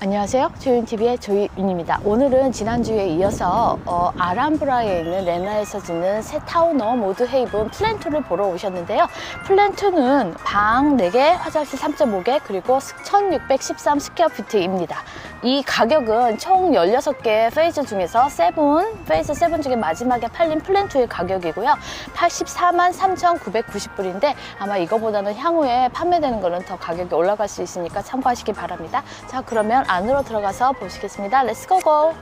안녕하세요. 조윤TV의 조윤입니다. 오늘은 지난주에 이어서 어, 아람브라에 있는 레나에서 짓는 새 타우너 모드 헤이븐 플랜2를 보러 오셨는데요. 플랜2는 방 4개, 화장실 3.5개, 그리고 1613 스퀘어피트입니다. 이 가격은 총 16개 페이즈 중에서 7, 페이즈 7 중에 마지막에 팔린 플랜2의 가격이고요. 84만 3,990불인데 아마 이거보다는 향후에 판매되는 거는 더 가격이 올라갈 수 있으니까 참고하시기 바랍니다. 자, 그러면 안으로 들어가서 보시겠습니다. 렛츠 고고!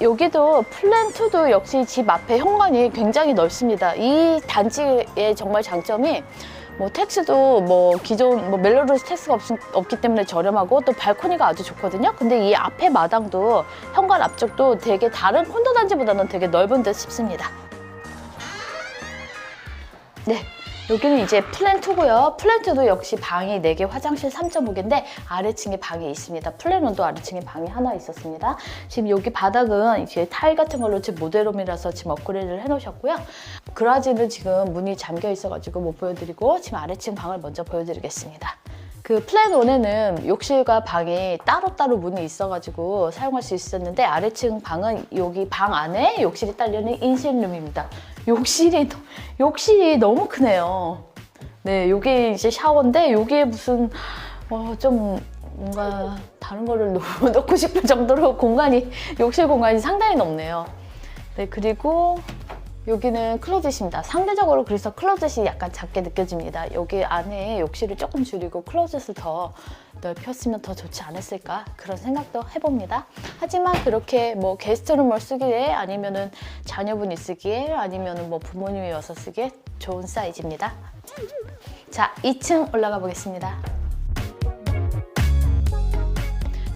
여기도 플랜2도 역시 집 앞에 현관이 굉장히 넓습니다. 이 단지의 정말 장점이 뭐 텍스도 뭐 기존 뭐 멜로디스 텍스가 없, 없기 때문에 저렴하고 또 발코니가 아주 좋거든요. 근데 이 앞에 마당도 현관 앞쪽도 되게 다른 콘도 단지보다는 되게 넓은 듯 싶습니다. 네. 여기는 이제 플랜2고요. 플랜2도 역시 방이 4개, 화장실 3.5개인데 아래층에 방이 있습니다. 플랜1도 아래층에 방이 하나 있었습니다. 지금 여기 바닥은 이제 타일 같은 걸로 지금 모델홈이라서 지금 업그레이드를 해놓으셨고요. 그라지는 지금 문이 잠겨 있어가지고 못 보여드리고 지금 아래층 방을 먼저 보여드리겠습니다. 그 플랜 1에는 욕실과 방이 따로따로 문이 있어가지고 사용할 수 있었는데 아래층 방은 여기 방 안에 욕실이 딸려있는 인실룸입니다. 욕실이 너- 욕실이 너무 크네요. 네, 여기 이제 샤워인데 여기에 무슨 어, 좀 뭔가 다른 거를 놓- 놓고 싶을 정도로 공간이 욕실 공간이 상당히 넓네요. 네, 그리고 여기는 클로젯입니다. 상대적으로 그래서 클로젯이 약간 작게 느껴집니다. 여기 안에 욕실을 조금 줄이고 클로젯을 더 넓혔으면 더 좋지 않았을까 그런 생각도 해봅니다. 하지만 그렇게 뭐 게스트룸을 쓰기에 아니면은 자녀분이 쓰기에 아니면은 뭐 부모님이 와서 쓰기에 좋은 사이즈입니다. 자, 2층 올라가 보겠습니다.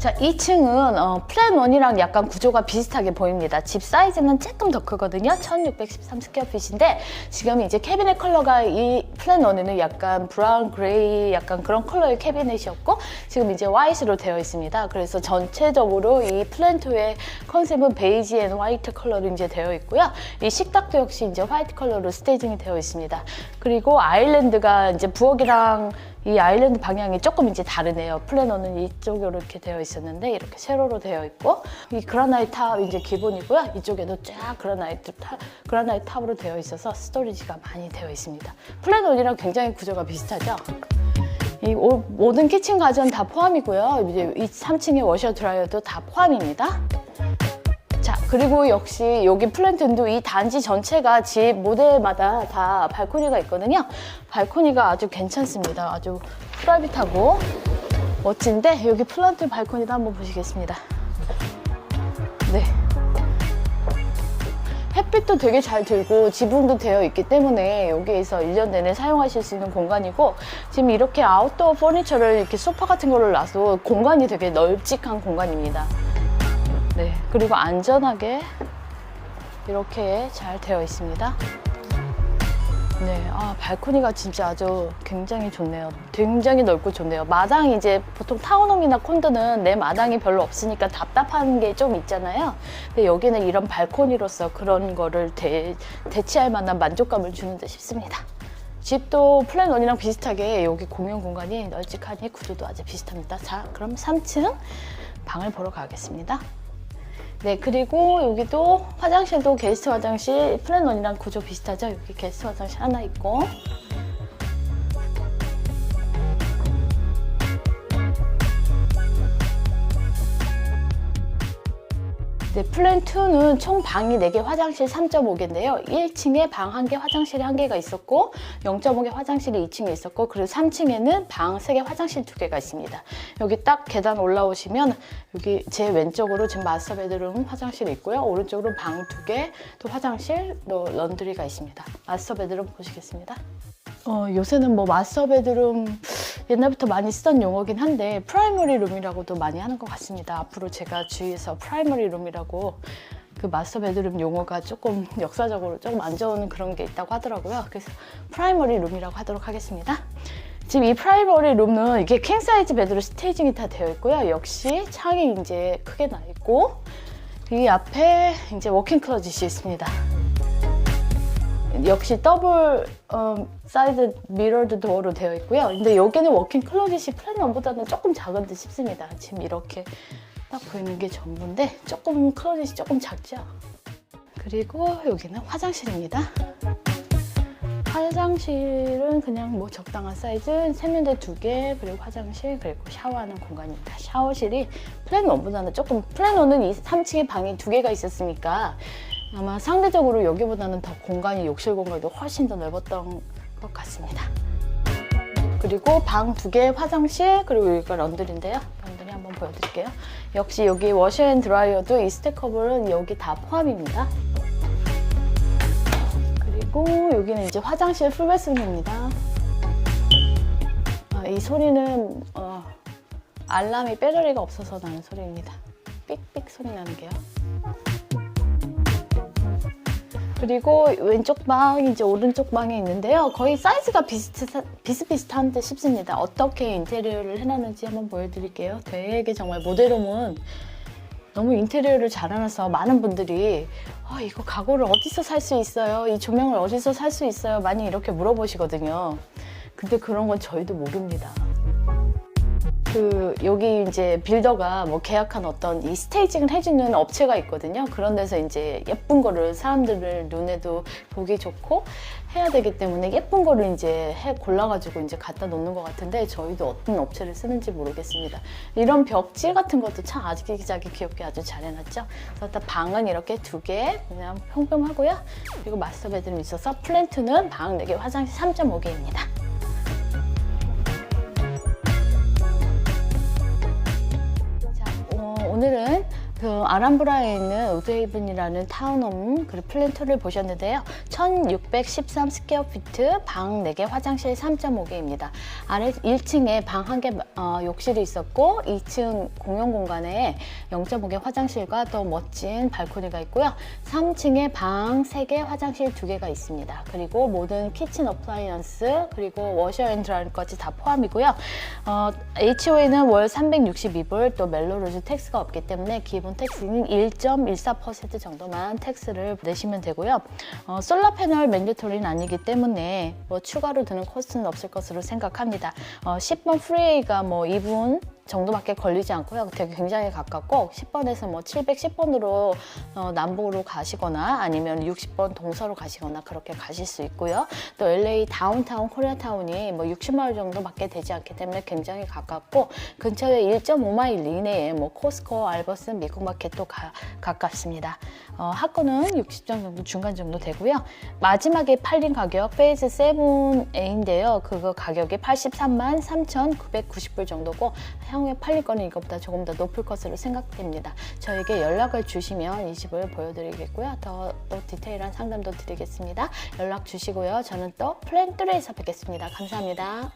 자, 2층은 어, 플랜 1이랑 약간 구조가 비슷하게 보입니다. 집 사이즈는 조금 더 크거든요. 1613 스퀘어핏인데 지금 이제 캐비넷 컬러가 이 플랜 1에는 약간 브라운 그레이 약간 그런 컬러의 캐비넷이었고 지금 이제 화이트로 되어 있습니다. 그래서 전체적으로 이 플랜 2의 컨셉은 베이지 앤 화이트 컬러로 이제 되어 있고요. 이 식탁도 역시 이제 화이트 컬러로 스테이징이 되어 있습니다. 그리고 아일랜드가 이제 부엌이랑 이 아일랜드 방향이 조금 이제 다르네요. 플래너는 이쪽으로 이렇게 되어 있 었는데 이렇게 세로로 되어 있고 이 그라나이트 탑 이제 기본이고요. 이쪽에도 쫙 그라나이트 탑, 그라나이트 탑으로 되어 있어서 스토리지가 많이 되어 있습니다. 플래너이랑 굉장히 구조가 비슷하죠. 이 오- 모든 키친 가전 다 포함이고요. 이제 이 3층의 워셔 드라이어도 다 포함입니다. 자, 그리고 역시 여기 플랜튼도 이 단지 전체가 집 모델마다 다 발코니가 있거든요. 발코니가 아주 괜찮습니다. 아주 프라이빗하고 멋진데 여기 플랜튼 발코니도 한번 보시겠습니다. 네. 햇빛도 되게 잘 들고 지붕도 되어 있기 때문에 여기에서 1년 내내 사용하실 수 있는 공간이고 지금 이렇게 아웃도어 퍼니처를 이렇게 소파 같은 거를 놔서 공간이 되게 널찍한 공간입니다. 네, 그리고 안전하게 이렇게 잘 되어 있습니다. 네, 아, 발코니가 진짜 아주 굉장히 좋네요. 굉장히 넓고 좋네요. 마당이 이제 보통 타운홈이나 콘도는 내 마당이 별로 없으니까 답답한 게 좀 있잖아요. 근데 여기는 이런 발코니로서 그런 거를 대, 대체할 만한 만족감을 주는 듯 싶습니다. 집도 플랜 1이랑 비슷하게 여기 공용 공간이 널찍하니 구조도 아주 비슷합니다. 자, 그럼 3층 방을 보러 가겠습니다. 네, 그리고 여기도 화장실도 게스트 화장실 플랜원이랑 구조 비슷하죠? 여기 게스트 화장실 하나 있고. 네, 플랜 2는 총 방이 4개, 화장실 3.5개인데요. 1층에 방 1개, 화장실이 1개가 있었고 0.5개 화장실이 2층에 있었고 그리고 3층에는 방 3개, 화장실 2개가 있습니다. 여기 딱 계단 올라오시면 여기 제 왼쪽으로 지금 마스터 베드룸 화장실이 있고요. 오른쪽으로 방 2개, 또 화장실, 또 런드리가 있습니다. 마스터 베드룸 보시겠습니다. 어, 요새는 뭐 마스터 베드룸 옛날부터 많이 쓰던 용어긴 한데 프라이머리 룸이라고도 많이 하는 것 같습니다. 앞으로 제가 주위에서 프라이머리 룸이라고 그 마스터 베드룸 용어가 조금 역사적으로 조금 안 좋은 그런 게 있다고 하더라고요. 그래서 프라이머리 룸이라고 하도록 하겠습니다. 지금 이 프라이머리 룸은 이게 킹 사이즈 베드로 스테이징이 다 되어 있고요. 역시 창이 이제 크게 나 있고 이 앞에 이제 워킹 클로짓이 있습니다. 역시 더블 음, 사이드 미러드 도어로 되어 있고요. 근데 여기는 워킹 클로짓이 플랜원보다는 조금 작은 듯 싶습니다. 지금 이렇게 딱 보이는 게 전부인데 조금 클로짓이 조금 작죠. 그리고 여기는 화장실입니다. 화장실은 그냥 뭐 적당한 사이즈, 세면대 두 개, 그리고 화장실, 그리고 샤워하는 공간입니다. 샤워실이 플랜 1보다는 조금, 플랜 1은 이 3층에 방이 두 개가 있었으니까 아마 상대적으로 여기보다는 더 공간이, 욕실 공간도 훨씬 더 넓었던 것 같습니다. 그리고 방 두 개, 화장실, 그리고 여기가 런드리인데요. 런드리 한번 보여드릴게요. 역시 여기 워셔 앤 드라이어도 이 스테커블은 여기 다 포함입니다. 그리고 여기는 이제 화장실 풀베스룸입니다. 아, 이 소리는 어, 알람이 배터리가 없어서 나는 소리입니다. 삑삑 소리 나는 게요. 그리고 왼쪽 방, 이제 오른쪽 방에 있는데요. 거의 사이즈가 비슷, 비슷비슷한 듯 싶습니다. 어떻게 인테리어를 해놨는지 한번 보여드릴게요. 되게 정말 모델홈은 너무 인테리어를 잘해놔서 많은 분들이 아, 이거 가구를 어디서 살 수 있어요? 이 조명을 어디서 살 수 있어요? 많이 이렇게 물어보시거든요. 근데 그런 건 저희도 모릅니다. 그 여기 이제 빌더가 뭐 계약한 어떤 이 스테이징을 해주는 업체가 있거든요. 그런 데서 이제 예쁜 거를 사람들을 눈에도 보기 좋고 해야 되기 때문에 예쁜 거를 이제 해 골라가지고 이제 갖다 놓는 것 같은데 저희도 어떤 업체를 쓰는지 모르겠습니다. 이런 벽지 같은 것도 참 아기자기 귀엽게 아주 잘 해놨죠. 그래서 일단 방은 이렇게 두 개 그냥 평범하고요. 그리고 마스터 베드룸 있어서 플랜트는 방 4개, 화장실 3.5개입니다. 어, 오늘은 그 아람브라에 있는 우드헤이븐이라는 타운홈 그리고 플랜트를 보셨는데요. 1613 스퀘어피트, 방 4개, 화장실 3.5개입니다. 아래 1층에 방 1개 어, 욕실이 있었고 2층 공용 공간에 0.5개 화장실과 더 멋진 발코니가 있고요. 3층에 방 3개, 화장실 2개가 있습니다. 그리고 모든 키친 어플라이언스 그리고 워셔 앤 드라이까지 다 포함이고요. 어, HOA는 월 362불 또 멜로로즈 텍스가 없기 때문에 기본 텍스는 1.14% 정도만 텍스를 내시면 되고요. 어, 솔라 패널 맨데토리는 아니기 때문에 뭐 추가로 드는 코스트는 없을 것으로 생각합니다. 어, 10번 프리웨이가 뭐 2분 정도밖에 걸리지 않고요. 되게 굉장히 가깝고 10번에서 뭐 710번으로 어, 남부로 가시거나 아니면 60번 동서로 가시거나 그렇게 가실 수 있고요. 또 LA 다운타운 코리아타운이 뭐 60마일 정도밖에 되지 않기 때문에 굉장히 가깝고 근처에 1.5마일 이내에 뭐 코스코, 알버슨, 미국마켓도 가, 가깝습니다. 어, 학구는 60점 정도 중간 정도 되고요. 마지막에 팔린 가격 페이즈 7A인데요. 그거 가격이 83만 3,990불 정도고 향후에 팔릴 거는 이것보다 조금 더 높을 것으로 생각됩니다. 저에게 연락을 주시면 이 집을 보여드리겠고요. 더또 디테일한 상담도 드리겠습니다. 연락 주시고요. 저는 또 플랜 3에서 뵙겠습니다. 감사합니다.